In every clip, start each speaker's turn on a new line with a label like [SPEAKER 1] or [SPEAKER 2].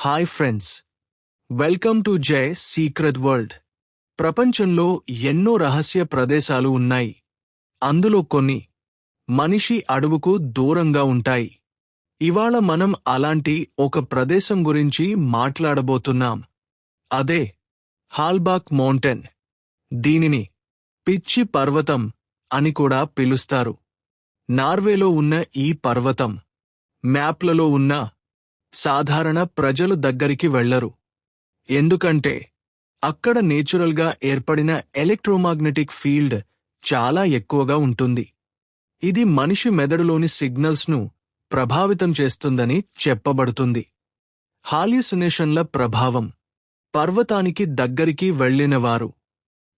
[SPEAKER 1] Hi friends welcome to Jai secret world ప్రపంచంలో ఎన్నో రహస్య ప్రదేశాలు ఉన్నాయి. అందులో కొన్ని మనిషి అడవుకు దూరంగా ఉంటాయి. ఇవాళ మనం అలాంటి ఒక ప్రదేశం గురించి మాట్లాడబోతున్నాం. అదే హాల్బాక్ మౌంటైన్ దీనిని పిచ్చి పర్వతం అని కూడా పిలుస్తారు. నార్వేలో ఉన్న ఈ పర్వతం మ్యాప్లలో ఉన్న సాధారణ ప్రజలు దగ్గరికి వెళ్ళరు ఎందుకంటే అక్కడ నేచురల్గా ఏర్పడిన ఎలక్ట్రోమాగ్నెటిక్ ఫీల్డ్ చాలా ఎక్కువగా ఉంటుంది. ఇది మనిషి మెదడులోని సిగ్నల్స్ను ప్రభావితం చేస్తుందని చెప్పబడుతుంది. హాల్యూసినేషన్ల ప్రభావం పర్వతానికి దగ్గరికి వెళ్ళినవారు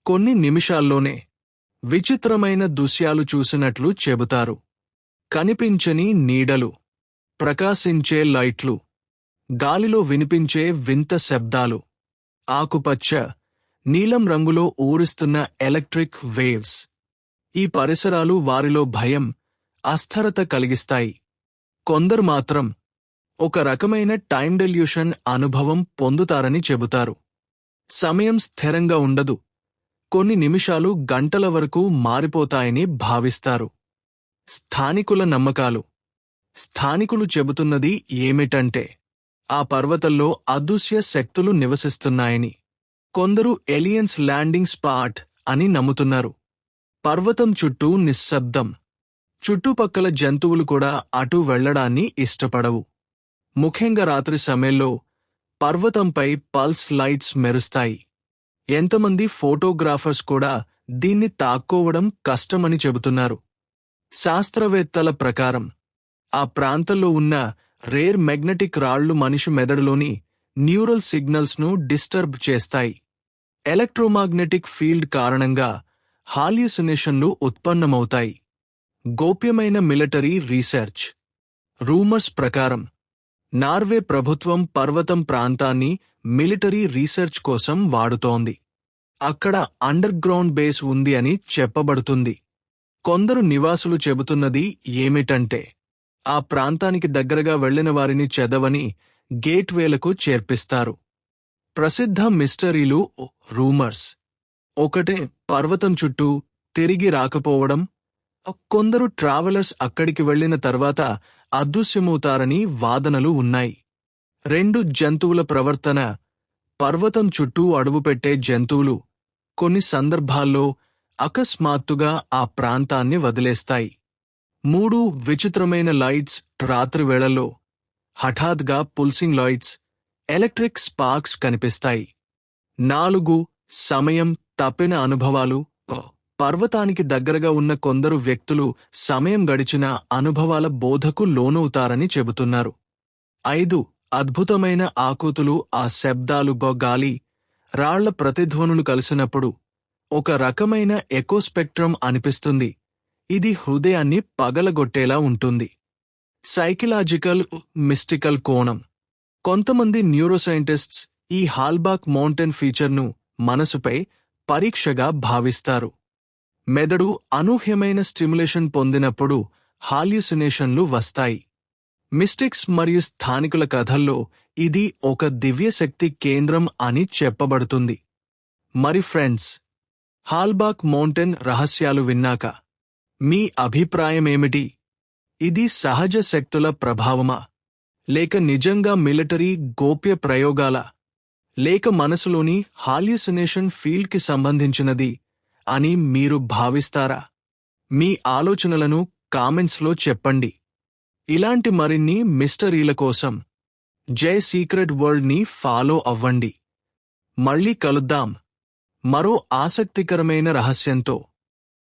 [SPEAKER 1] కొన్ని నిమిషాల్లోనే విచిత్రమైన దృశ్యాలు చూసినట్లు చెబుతారు. కనిపించని నీడలు ప్రకాశించే లైట్లు గాలిలో వినిపించే వింత శబ్దాలు ఆకుపచ్చ నీలం రంగులో ఊరిస్తున్న ఎలక్ట్రిక్ వేవ్స్. ఈ పరిసరాలు వారిలో భయం అస్థిరత కలిగిస్తాయి. కొందరు మాత్రం ఒక రకమైన టైం డెల్యూషన్ అనుభవం పొందుతారని చెబుతారు. సమయం స్థిరంగా ఉండదు. కొన్ని నిమిషాలు గంటల వరకు మారిపోతాయని భావిస్తారు. స్థానికుల నమ్మకాలు స్థానికులు చెబుతున్నది ఏమిటంటే ఆ పర్వతంలో అదృశ్య శక్తులు నివసిస్తున్నాయని. కొందరు ఎలియన్స్ ల్యాండింగ్ స్పాట్ అని నమ్ముతున్నారు. పర్వతం చుట్టూ నిశ్శబ్దం. చుట్టుపక్కల జంతువులు కూడా అటు వెళ్ళడాన్ని ఇష్టపడవు. ముఖ్యంగా రాత్రి సమయంలో పర్వతంపై పల్స్ లైట్స్ మెరుస్తాయి. ఎంతమంది ఫోటోగ్రాఫర్స్ కూడా దీన్ని తాక్కోవడం కష్టమని చెబుతున్నారు. శాస్త్రవేత్తల ప్రకారం ఆ ప్రాంతంలో ఉన్న రేర్ మెగ్నెటిక్ రాళ్ళు మనిషి మెదడులోని న్యూరల్ సిగ్నల్స్ను డిస్టర్బ్ చేస్తాయి. ఎలక్ట్రోమాగ్నెటిక్ ఫీల్డ్ కారణంగా హాల్యూసినేషన్లు ఉత్పన్నమవుతాయి. గోప్యమైన మిలిటరీ రీసెర్చ్. రూమర్స్ ప్రకారం నార్వే ప్రభుత్వం పర్వతం ప్రాంతాన్ని మిలిటరీ రీసెర్చ్ కోసం వాడుతోంది. అక్కడ అండర్ గ్రౌండ్ బేస్ ఉంది అని చెప్పబడుతుంది. కొందరు నివాసులు చెబుతున్నది ఏమిటంటే ఆ ప్రాంతానికి దగ్గరగా వెళ్ళిన వారిని చెదవని గేట్వేలకు చేర్పిస్తారు. ప్రసిద్ధ మిస్టరీలు రూమర్స్. ఒకటే పర్వతం చుట్టూ తిరిగి రాకపోవడం కొందరు ట్రావెలర్స్ అక్కడికి వెళ్ళిన తర్వాత అదృశ్యమవుతారని వాదనలు ఉన్నాయి. రెండు జంతువుల ప్రవర్తన పర్వతం చుట్టూ అడుగుపెట్టే జంతువులు కొన్ని సందర్భాల్లో అకస్మాత్తుగా ఆ ప్రాంతాన్ని వదిలేస్తాయి. మూడు విచిత్రమైన లైట్స్ రాత్రి వేళల్లో హఠాత్గా పుల్సింగ్ లైట్స్ ఎలక్ట్రిక్ స్పార్క్స్ కనిపిస్తాయి. నాలుగు సమయం తప్పిన అనుభవాలు పర్వతానికి దగ్గరగా ఉన్న కొందరు వ్యక్తులు సమయం గడిచిన అనుభవాల బోధకు లోనవుతారని చెబుతున్నారు. ఐదు అద్భుతమైన ఆకృతులు ఆ శబ్దాలు గాలి రాళ్ళ ప్రతిధ్వనులు కలిసినప్పుడు ఒక రకమైన ఎకోస్పెక్ట్రమ్ అనిపిస్తుంది. ఇది హృదయాన్ని పగలగొట్టేలా ఉంటుంది. సైకలాజికల్ మిస్టికల్ కోణం. కొంతమంది న్యూరోసైంటిస్ట్స్ ఈ హాల్బాక్ మౌంటైన్ ఫీచర్ను మనసుపై పరీక్షగా భావిస్తారు. మెదడు అనూహ్యమైన స్టిమ్యులేషన్ పొందినప్పుడు హాల్యూసినేషన్లు వస్తాయి. మిస్టిక్స్ మరియు స్థానికుల కథల్లో ఇది ఒక దివ్యశక్తి కేంద్రం అని చెప్పబడుతుంది. మరి ఫ్రెండ్స్ హాల్బాక్ మౌంటైన్ రహస్యాలు విన్నాక మీ అభిప్రాయమేమిటి? ఇది సహజ శక్తుల ప్రభావమా? లేక నిజంగా మిలిటరీ గోప్య ప్రయోగాల? లేక మనసులోని హాల్యూసినేషన్ ఫీల్డ్కి సంబంధించినది అని మీరు భావిస్తారా? మీ ఆలోచనలను కామెంట్స్లో చెప్పండి. ఇలాంటి మరిన్ని మిస్టరీల కోసం జై సీక్రెట్ వరల్డ్ని ఫాలో అవ్వండి. మళ్ళీ కలుద్దాం. మరో ఆసక్తికరమైన రహస్యంతో.